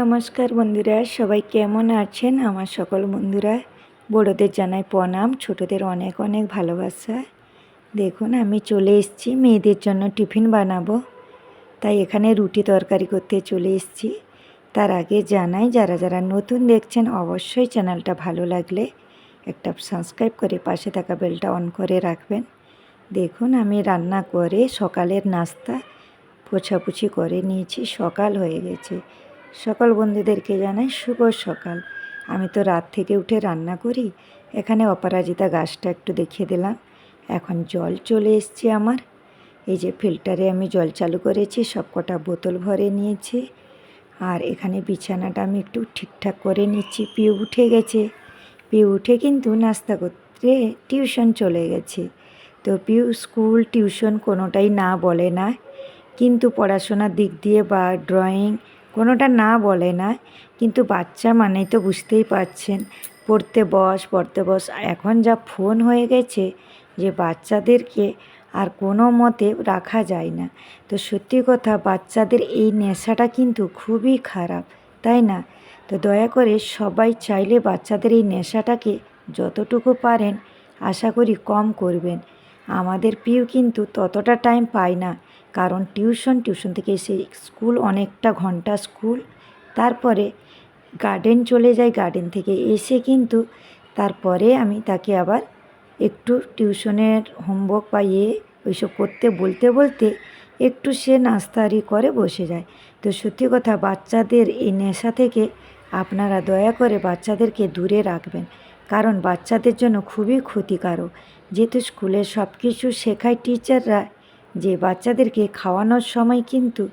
নমস্কার বন্ধুরা, সবাই কেমন আছেন? আমার সকল বন্ধুরা, বড়োদের জানাই প্রণাম, ছোটদের অনেক অনেক ভালোবাসা। দেখুন, আমি চলে এসেছি, মেয়েদের জন্য টিফিন বানাবো। তাই এখানে রুটি তরকারি করতে চলে এসেছি। তার আগে জানাই, যারা যারা নতুন দেখছেন, অবশ্যই চ্যানেলটা ভালো লাগলে একটা সাবস্ক্রাইব করে পাশে থাকা বেলটা অন করে রাখবেন। দেখুন, আমি রান্না করে সকালের নাস্তা, পোছাপুছি করে নিয়েছি, সকাল হয়ে গেছে। সকল বন্ধুদেরকে জানাই শুভ সকাল। আমি তো রাত থেকে উঠে রান্না করি, এখানে অপরাজিতা গাছটা একটু দেখিয়ে দিলাম। এখন জল চলে এসছে আমার। এই যে ফিল্টারে আমি জল চালু করেছি সব কটা বোতল ভরে নিয়েছি। আর এখানে বিছানাটা আমি একটু ঠিকঠাক করে নিচ্ছি, পিউ উঠে গেছে। পিউ উঠে কিন্তু নাস্তা করতে টিউশন চলে গেছে। তো পিউ স্কুল টিউশন কোনোটাই না বলে না, কিন্তু পড়াশোনার দিক দিয়ে বা ড্রয়িং কোনোটা না বলে না, কিন্তু বাচ্চা মানেই তো বুঝতেই পারছেন। পড়তে বস পড়তে বস এখন যা ফোন হয়ে গেছে যে বাচ্চাদেরকে আর কোনো মতে রাখা যায় না। তো সত্যি কথা, বাচ্চাদের এই নেশাটা কিন্তু খুবই খারাপ, তাই না? তো দয়া করে সবাই চাইলে বাচ্চাদের এই নেশাটাকে যতটুকু পারেন, আশা করি কম করবেন। আমাদের পিউ কিন্তু ততটা টাইম পায় না। কারণ টিউশন টিউশন থেকে এসে স্কুল অনেকটা ঘণ্টা স্কুল। তারপরে গার্ডেন চলে যায় গার্ডেন থেকে এসে কিন্তু তারপরে আমি তাকে আবার একটু টিউশনের হোমওয়ার্ক বা ইয়ে ওইসব করতে বলতে বলতে একটু সে নাস্তারি করে বসে যায়। তো সত্যি কথা বাচ্চাদের এই নেশা থেকে আপনারা দয়া করে বাচ্চাদেরকে দূরে রাখবেন, কারণ বাচ্চাদের জন্য খুবই ক্ষতিকারক। যেহেতু স্কুলে সব কিছু শেখায় টিচাররা যে বাচ্চাদেরকে খাওয়ানোর সময় কিন্তু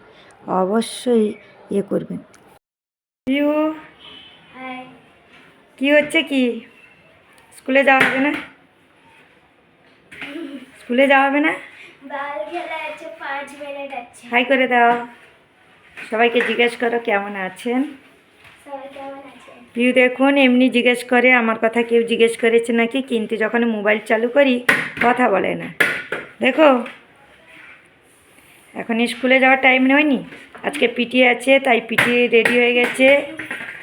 অবশ্যই ইয়ে করবেন। ইউ কি হচ্ছে কি? স্কুলে যাওয়া হবে না? স্কুলে যাওয়া হবে না? হাই করে দাও। সবাইকে জিজ্ঞেস করো কেমন আছেন? সবাই পিউ দেখুন এমনি জিজ্ঞেস করে আমার কথা কেউ জিজ্ঞেস করেছে নাকি? কিন্তু যখন মোবাইল চালু করি কথা বলে না। দেখো এখন স্কুলে যাওয়ার টাইম হয়নি। আজকে পিটি আছে, তাই পিটি রেডি হয়ে গেছে।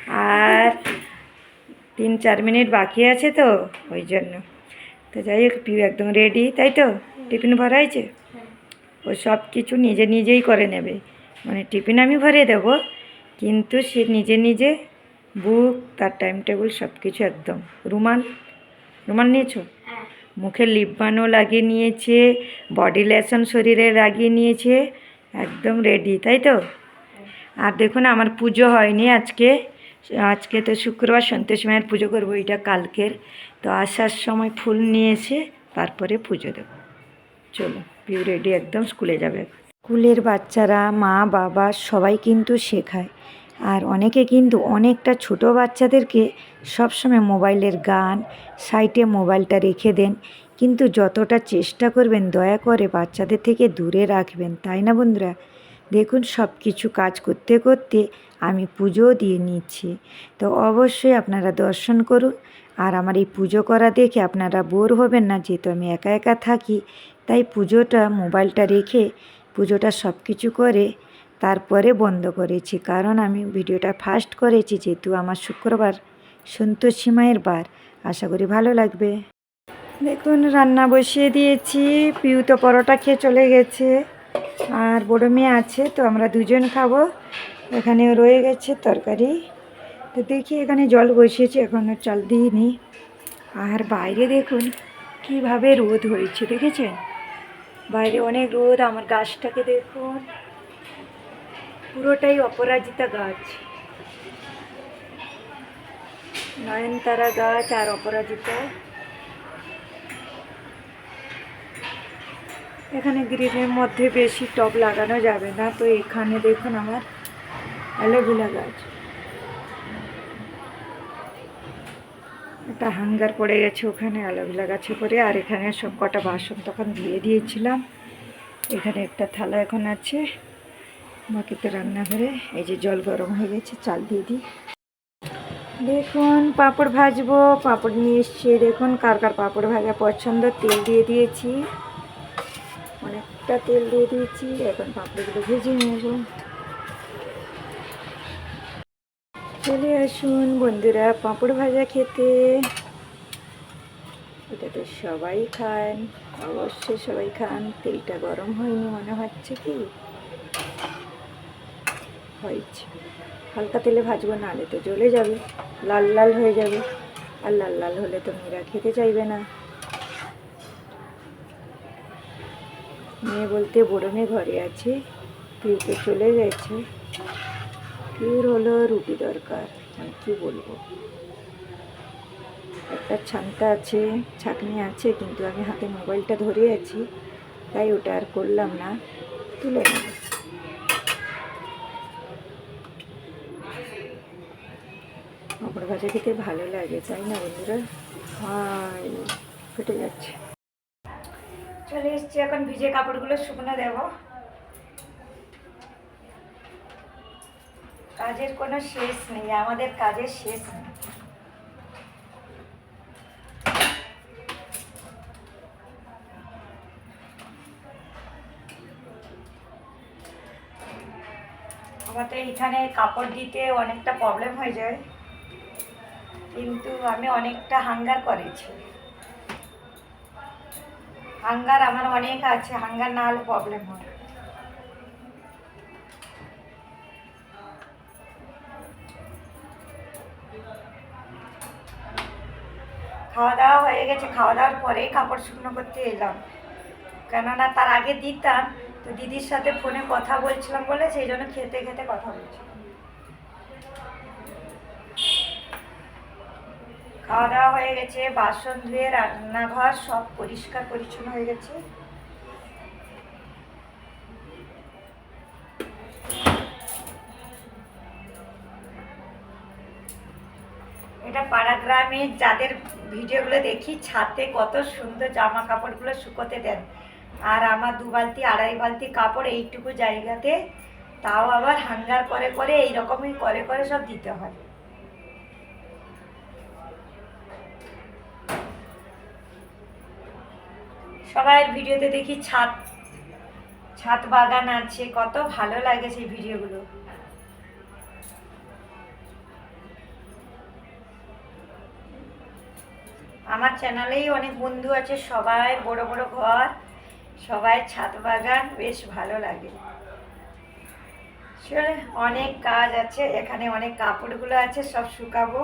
আর তিন চার মিনিট বাকি আছে তো, ওই জন্য। তো যাই হোক পিউ একদম রেডি তাই তো? টিফিন ভরা হয়েছে? ও সব কিছু নিজে নিজেই করে নেবে। মানে টিফিন আমি ভরিয়ে দেবো, কিন্তু সে নিজে নিজে বুক তার টাইম টেবিল সব কিছু একদম। রুমাল রুমাল নিয়েছো? হ্যাঁ। মুখে লিপ বানও লাগিয়ে নিয়েছে বডি লেসন শরীরে লাগিয়ে নিয়েছে, একদম রেডি তাই তো? আর দেখুন, আমার পুজো হয়নি আজকে। আজকে তো শুক্রবার, সন্তোষ মায়ের পুজো করব, এটা কালকের। তো আসার সময় ফুল নিয়ে এসে তারপরে পুজো দেবো। চলো পিউ রেডি একদম স্কুলে যাবে। স্কুলের বাচ্চারা, মা, বাবা সবাই কিন্তু শেখায়। আর অনেকে কিন্তু অনেকটা ছোট বাচ্চাদেরকে সবসময় মোবাইলের গান, সাইটে মোবাইলটা রেখে দেন। কিন্তু যতটা চেষ্টা করবেন, দয়া করে বাচ্চাদের থেকে দূরে রাখবেন, তাই না বন্ধুরা? দেখুন সব কিছু কাজ করতে করতে আমি পুজোও দিয়ে নিচ্ছি। তো অবশ্যই আপনারা দর্শন করুন। আর আমার এই পুজো করা দেখে আপনারা বোর হবেন না, যেহেতু আমি একা একা থাকি। তাই পুজোটা, মোবাইলটা রেখে পুজোটা সব কিছু করে তারপরে বন্ধ করেছি। কারণ আমি ভিডিওটা ফার্স্ট করেছি, যেহেতু আমার শুক্রবার সন্তোষী মায়ের বার। আশা করি ভালো লাগবে। দেখুন, রান্না বসিয়ে দিয়েছি। পিউ তো পরোটা খেয়ে চলে গেছে। আর বড়ো মেয়ে আছে, তো আমরা দুজন খাব। এখানে রয়ে গেছে তরকারি। তো দেখি, এখানে জল বসিয়েছি এখনও চাল দিইনি। আর বাইরে দেখুন, কীভাবে রোদ হয়েছে, দেখেছেন? বাইরে অনেক রোদ, আমার গাছটাকে দেখুন। পুরোটাই অপরাজিতা গাছ। নয়নতারা গাছ আর অপরাজিতা। এখানে গ্রিলের মধ্যে বেশি টব লাগানো যাবে না, তো এখানে দেখুন আমার অ্যালোভেরা গাছ। একটা হাঙ্গার পড়ে গেছে ওখানে, অ্যালোভেরা গাছে পড়ে, আর এখানে সব কটা বাসন তখন ধুয়ে দিয়েছিলাম। এখানে একটা থালা এখন আছে। বাকিতে রান্নাঘরে এই যে জল গরম হয়ে গেছে, চাল দিয়ে দিই। দেখুন, পাঁপড় ভাজবো, পাঁপড় নিয়ে এসছি, দেখুন কার কার পাঁপড় ভাজা পছন্দ, তেল দিয়ে দিয়েছি। অনেকটা তেল দিয়ে দিয়েছি, এখন পাঁপড়গুলো ভেজে নেব। চলে আসুন বন্ধুরা, পাঁপড় ভাজা খেতে। এটা তো সবাই খান, অবশ্যই সবাই খান, তেলটা গরম হয়নি মনে হচ্ছে কি? হয়েছে হালকা তেলে ভাজবো নাহলে তো জ্বলে যাবে, লাল লাল হয়ে যাবে। আর লাল লাল হলে তো মেয়েরা খেতে চাইবে না। মেয়ে বলতে বড় মেয়ে ঘরে আছে পিউকে চলে গেছে। পিউর হলো রুটি দরকার আমি কি বলব? একটা ছানটা আছে, ছাকনি আছে, কিন্তু আমি হাতে মোবাইলটা ধরে আছি, তাই ওটা আর করলাম না। তুলে নেব পাঁপড় ভাজা খেতে ভালো লাগে, তাই না বন্ধুরা? হাই, ফেটে যাচ্ছে। চলে এসছি এখন ভিজে কাপড়গুলো শুকনো দেব। কাজের কোনো শেষ নেই, আমাদের কাজের শেষ নেই। আমাদের এখানে কাপড় দিতে অনেকটা প্রবলেম হয়ে যায়। কিন্তু আমি অনেকটা হাঙ্গার করেছি। হাঙ্গার আমার অনেক আছে, হাঙ্গার না হলে প্রবলেম হয়। খাওয়া দাওয়া হয়ে গেছে খাওয়া দাওয়ার পরেই কাপড় শুকনো করতে এলাম। কেননা তার আগে দিতাম, তো দিদির সাথে ফোনে কথা বলছিলাম বলে সেই জন্য খেতে খেতে কথা বলছিলাম খাওয়া দাওয়া হয়ে গেছে, বাসন ধুয়ে, রান্নাঘর সব পরিষ্কার পরিচ্ছন্ন হয়ে গেছে। এটা পাড়া গ্রামে যাদের ভিডিওগুলো দেখি, ছাদে কত সুন্দর জামা কাপড়গুলো শুকোতে দেন। আর আমার দু বালতি, আড়াই বালতি কাপড় এইটুকু জায়গাতে, তাও আবার হাঙ্গার করে করে এইরকমই করে করে সব দিতে হয়। সবাই ভিডিওতে দেখি ছাদ ছাদ বাগান আছে, কত ভালো লাগে সেই ভিডিওগুলো। আমার চ্যানেলেই অনেক বন্ধু আছে সবাই বড় বড় ঘর সবাই ছাদ বাগান, বেশ ভালো লাগে। অনেক কাজ আছে, এখানে অনেক কাপড়গুলো আছে, সব শুকাবো।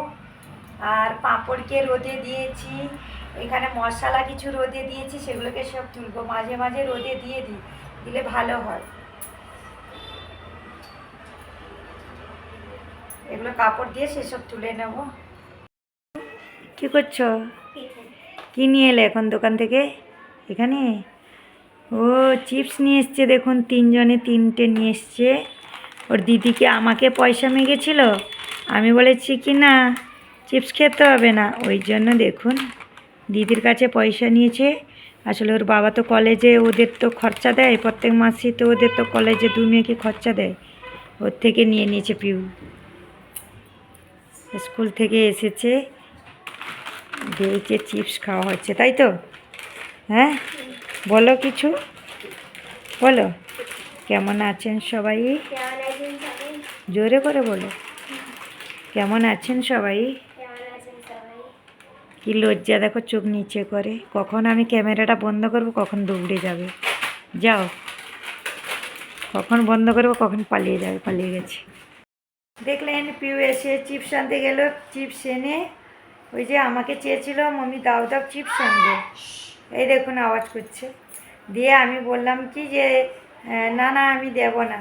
আর পাঁপড়কে রোদে দিয়েছি এখানে মশলা কিছু রোদে দিয়েছি, সেগুলোকে সব তুলবো। মাঝে মাঝে রোদে দিয়ে দিই, দিলে ভালো হয়। এগুলো কাপড় দিয়ে সেসব তুলে নেব। কি করছ? কি নিয়ে এলে এখন দোকান থেকে? এখানে? ও, চিপস নিয়ে এসছে দেখুন, তিনজনে তিনটে নিয়ে এসছে। ওর দিদিকে আমাকে পয়সা মেগেছিল? আমি বলেছি কি না, চিপস খেতে হবে না। ওই জন্য দেখুন। দিদির কাছে পয়সা নিয়েছে। আসলে ওর বাবা তো কলেজে ওদের তো খরচা দেয় প্রত্যেক মাসে তো ওদের তো কলেজে দু মেয়েকে খরচা দেয়। ওর থেকে নিয়ে নিয়েছে পিউ। স্কুল থেকে এসেছে দেখে চিপস খাওয়া হচ্ছে তাই তো? হ্যাঁ? বলো কিছু? বলো। কেমন আছেন সবাই? জোরে করে বলো। কেমন আছেন সবাই? কি লজ্জা, দেখো চোখ নিচে করে। কখন আমি ক্যামেরাটা বন্ধ করব, কখন দৌড়ে যাবে। যাও। কখন বন্ধ করব, কখন পালিয়ে যাবে, পালিয়ে গেছে। দেখলেন, পিউ এসে চিপস আনতে গেল, চিপস এনে ওই যে আমাকে চেয়েছিল, মম্মি, দাও দাও চিপস আনবে। এই দেখুন, আওয়াজ করছে। দিয়ে আমি বললাম কি যে না না, আমি দেব না।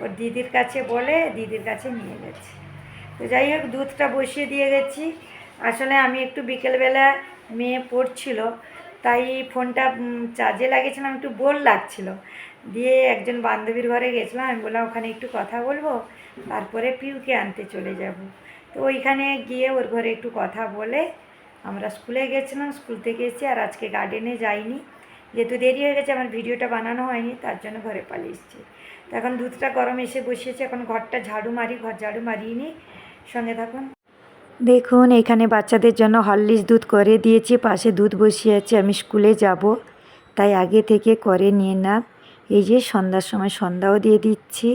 ওর দিদির কাছে বলে, দিদির কাছে নিয়ে গেছে। তো যাই হোক, দুধটা বসিয়ে দিয়ে গেছি। আসলে আমি একটু বিকেলবেলা মেয়ে পড়ছিল, তাই ফোনটা চার্জে লাগিয়েছিলাম, একটু বোর লাগছিল। দিয়ে একজন বান্ধবীর ঘরে গেছিলাম, আমি বললাম, ওখানে একটু কথা বলব, তারপরে পিউকে আনতে চলে যাব। তো ওইখানে গিয়ে ওর ঘরে একটু কথা বলে, আমরা স্কুলে গেছিলাম, স্কুল থেকে এসেছি আর আজকে গার্ডেনে যাইনি। যেহেতু দেরি হয়ে গেছে, আমার ভিডিওটা বানানো হয়নি, তার জন্য ঘরে পালিয়ে এসেছি। তো এখন দুধটা গরম এসে বসিয়েছে, এখন ঘরটা ঝাড়ু মারি, ঘর ঝাড়ু মারিয়ে নিই। সঙ্গে থাকুন। দেখুন, এখানে বাচ্চাদের জন্য হরলিক্স দুধ করে দিয়েছি, পাশে দুধ বসিয়ে আছে, আমি স্কুলে যাব। তাই আগে থেকে করে নিয়ে না। এই যে সন্ধ্যার সময় সন্ধ্যাও দিয়ে দিচ্ছি।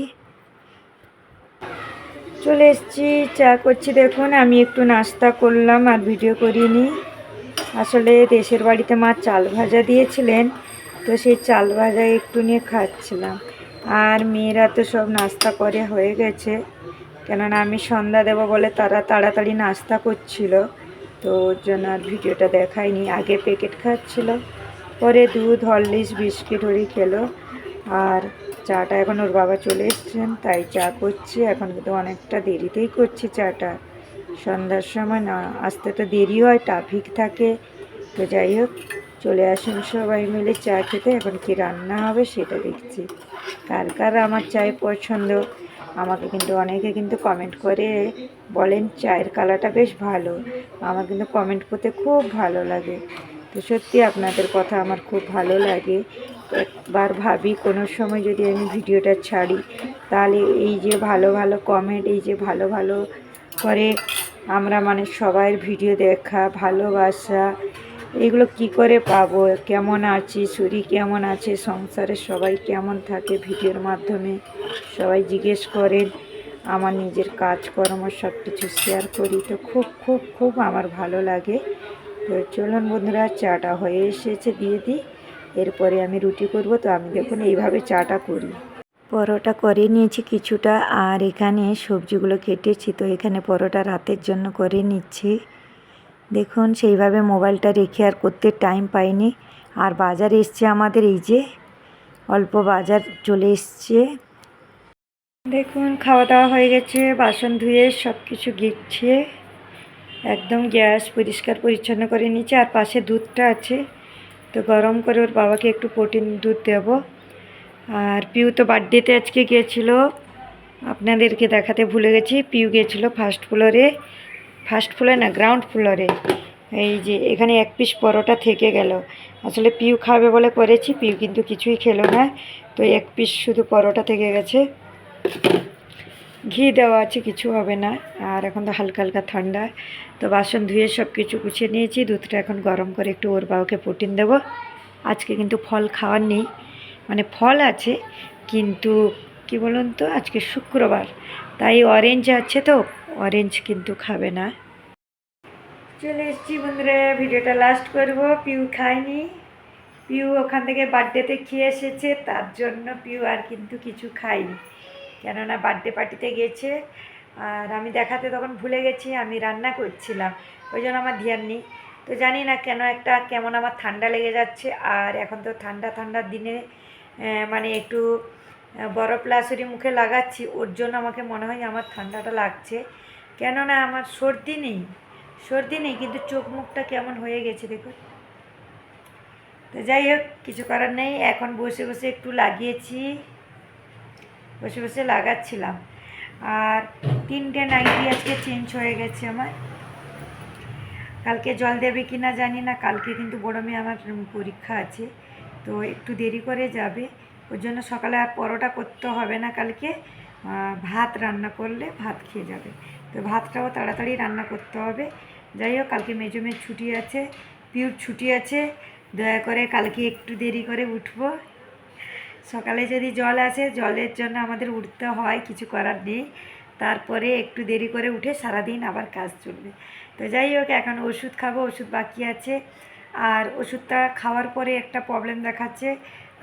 চলে এসেছি, চা করছি। দেখুন, আমি একটু নাস্তা করলাম আর ভিডিও করিনি। আসলে দেশের বাড়িতে মা চাল ভাজা দিয়েছিলেন, তো সেই চাল ভাজা একটু নিয়ে খাচ্ছিলাম। আর মেয়েরা তো সব নাস্তা করে হয়ে গেছে। কেননা আমি সন্ধ্যা দেবো বলে তারা তাড়াতাড়ি নাস্তা করছিল, তো ওর জন্য আর ভিডিওটা দেখাইনি। আগে প্যাকেট খাচ্ছিল, পরে দুধ, হরলিক্স, বিস্কিট হরি খেলো, আর চাটা এখন ওর বাবা চলে এসছেন, তাই চা করছি। এখন কিন্তু অনেকটা দেরিতেই করছি চাটা। সন্ধ্যার সময় না, আসতে তো দেরি হয় ট্রাফিক থাকে। তো যাই হোক, চলে আসুন সবাই মিলে চা খেতে। এখন কি রান্না হবে সেটা দেখছি। কার কার আমার চায় পছন্দ? আমাকে কিন্তু অনেকে কিন্তু কমেন্ট করে বলেন চায়ের কালারটা বেশ ভালো। আমার কিন্তু কমেন্ট করতে খুব ভালো লাগে। তো সত্যি আপনাদের কথা আমার খুব ভালো লাগে। একবার ভাবি কোনো সময় যদি আমি ভিডিওটা ছাড়ি, তাহলে এই যে ভালো ভালো কমেন্ট এই যে ভালো ভালো করে আমরা মানে সবাই ভিডিও দেখা, ভালোবাসা এগুলো কি করে পাবো? কেমন আছি? শরীর কেমন আছে? সংসারে সবাই কেমন থাকে? ভিডিওর মাধ্যমে সবাই জিজ্ঞেস করেন। আমার নিজের কাজকর্ম সব কিছু শেয়ার করি। তো খুব খুব খুব আমার ভালো লাগে। তো চলুন বন্ধুরা, চাটা হয়ে এসেছে দিয়ে দিই। এরপরে আমি রুটি করব। তো আমি দেখুন এইভাবে চাটা করি। পরোটা করে নিয়েছি কিছুটা। আর এখানে সবজিগুলো কেটেছি। তো এখানে পরোটা রাতের জন্য করে নিচ্ছি। দেখুন, সেইভাবে মোবাইলটা রেখে আর করতে টাইম পাইনি। আর বাজার এসছে আমাদের এই যে, অল্প বাজার চলে এসছে। দেখুন খাওয়া দাওয়া হয়ে গেছে, বাসন ধুয়ে সব কিছু গিচ্ছে একদম গ্যাস পরিষ্কার পরিচ্ছন্ন করে নিচ্ছে আর পাশে দুধটা আছে। তো গরম করে ওর বাবাকে একটু প্রোটিন দুধ দেব। আর পিউ তো বার্থডেতে আজকে গিয়েছিল আপনাদেরকে দেখাতে ভুলে গেছি, পিউ গিয়েছিল ফার্স্ট ফ্লোরে ফার্স্ট ফ্লোরে না গ্রাউন্ড ফ্লোরে এই যে, এখানে এক পিস পরোটা থেকে গেল। আসলে পিউ খাবে বলে করেছি, পিউ কিন্তু কিছুই খেলো না। তো এক পিস শুধু পরোটা থেকে গেছে। ঘি দেওয়া আছে, কিছু হবে না। আর এখন তো হালকা হালকা ঠান্ডা। তো বাসন ধুয়ে সব কিছু গুছিয়ে নিয়েছি। দুধটা এখন গরম করে একটু ওর বাবাকে প্রোটিন দেবো। আজকে কিন্তু ফল খাওয়ার নেই। মানে ফল আছে, কিন্তু কি বলুন তো, আজকে শুক্রবার। তাই অরেঞ্জ আছে তো। অরেঞ্জ কিন্তু খাবে না। চলে এসেছি বন্ধুরা, ভিডিওটা লাস্ট করব। পিউ খায়নি। পিউ ওখান থেকে বার্থডেতে খেয়ে এসেছে, তার জন্য পিউ আর কিন্তু কিছু খাইনি কেননা বার্থডে পার্টিতে গেছে। আর আমি দেখাতে তখন ভুলে গেছি, আমি রান্না করছিলাম। ওই জন্য আমার ধ্যান নেই। তো জানি না কেন একটা কেমন আমার ঠান্ডা লেগে যাচ্ছে। আর এখন তো ঠান্ডা ঠান্ডার দিনে মানে একটু বরফ লাসুরি মুখে লাগাচ্ছি, ওর জন্য আমাকে মনে হয় আমার ঠান্ডাটা লাগছে। কেননা আমার সর্দি নেই সর্দি নেই, কিন্তু চোখ মুখটা কেমন হয়ে গেছে দেখুন। তো যাই হোক, কিছু করার নেই, এখন বসে বসে একটু লাগিয়েছি, বসে বসে লাগাচ্ছিলাম। আর তিনটে নাইটি আজকে চেঞ্জ হয়ে গেছে আমার। কালকে জল দেবে কি না জানি না, কালকে কিন্তু বড় মেয়ে আমার পরীক্ষা আছে, তো একটু দেরি করে যাবে। ওর জন্য সকালে আর পরোটা করতে হবে না কালকে। ভাত রান্না করলে ভাত খেয়ে যাবে। তো ভাতটাও তাড়াতাড়ি রান্না করতে হবে। যাই হোক, কালকে মেজো মেয়ের ছুটি আছে, পিউর ছুটি আছে। দয়া করে কালকে একটু দেরি করে উঠবো। সকালে যদি জল আসে, জলের জন্য আমাদের উঠতে হয়, কিছু করার নেই। তারপরে একটু দেরি করে উঠে সারাদিন আবার কাজ চলবে। তো যাই হোক, এখন ওষুধ খাব, ওষুধ বাকি আছে। আর ওষুধটা খাওয়ার পরে একটা প্রবলেম দেখাচ্ছে।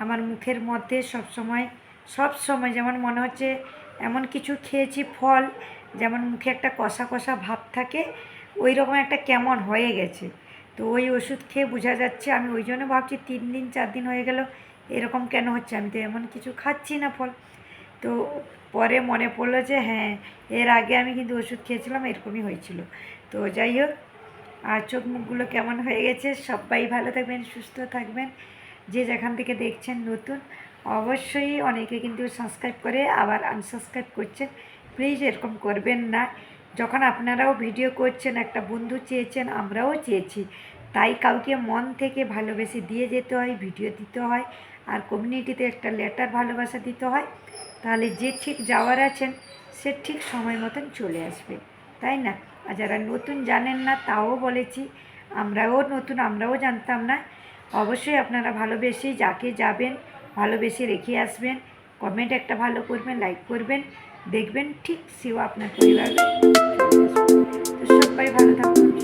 আমার মুখের মধ্যে সব সময় সব সময় যেমন মনে হচ্ছে এমন কিছু খেয়েছি, ফল, যেমন মুখে একটা কষা কষা ভাব থাকে ওই রকম একটা কেমন হয়ে গেছে। তো ওই ওষুধ খেয়ে বোঝা যাচ্ছে, আমি ওই জন্য ভাবছি তিন দিন, চার দিন হয়ে গেল, এরকম কেন হচ্ছে? আমি তো এমন কিছু খাচ্ছি না ফল। তো পরে মনে পড়ল যে হ্যাঁ এর আগে আমি কিন্তু ওষুধ খেয়েছিলাম, এরকমই হয়েছিল। তো যাই হোক, আর চোখ মুখগুলো কেমন হয়ে গেছে? সবাই ভালো থাকবেন, সুস্থ থাকবেন। যে যেখান থেকে দেখছেন নতুন, অবশ্যই অনেকে কিন্তু সাবস্ক্রাইব করে আবার আনসাবস্ক্রাইব করছেন। প্লিজ এরকম করবেন না। যখন আপনারাও ভিডিও করছেন, একটা বন্ধু চেয়েছেন, আমরাও চেয়েছি। তাই কাউকে মন থেকে ভালোবেসে দিয়ে যেতে হয় ভিডিও দিতে হয়, আর কমিউনিটিতে একটা লেটার ভালোবাসা দিতে হয়, তাহলে যে ঠিক যাওয়ার আছেন, সে ঠিক সময় মতন চলে আসবে। তাই না? আর যারা নতুন জানেন না, তাও বলেছি, আমরাও নতুন, আমরাও জানতাম না। অবশ্যই আপনারা ভালোবেসে যাকে যাবেন, ভালোবেসে রেখে আসবেন। কমেন্ট একটা ভালো করবেন লাইক করবেন। দেখবেন ঠিক সেও আপনার পরিবারে তো সবাই ভালো থাকুন।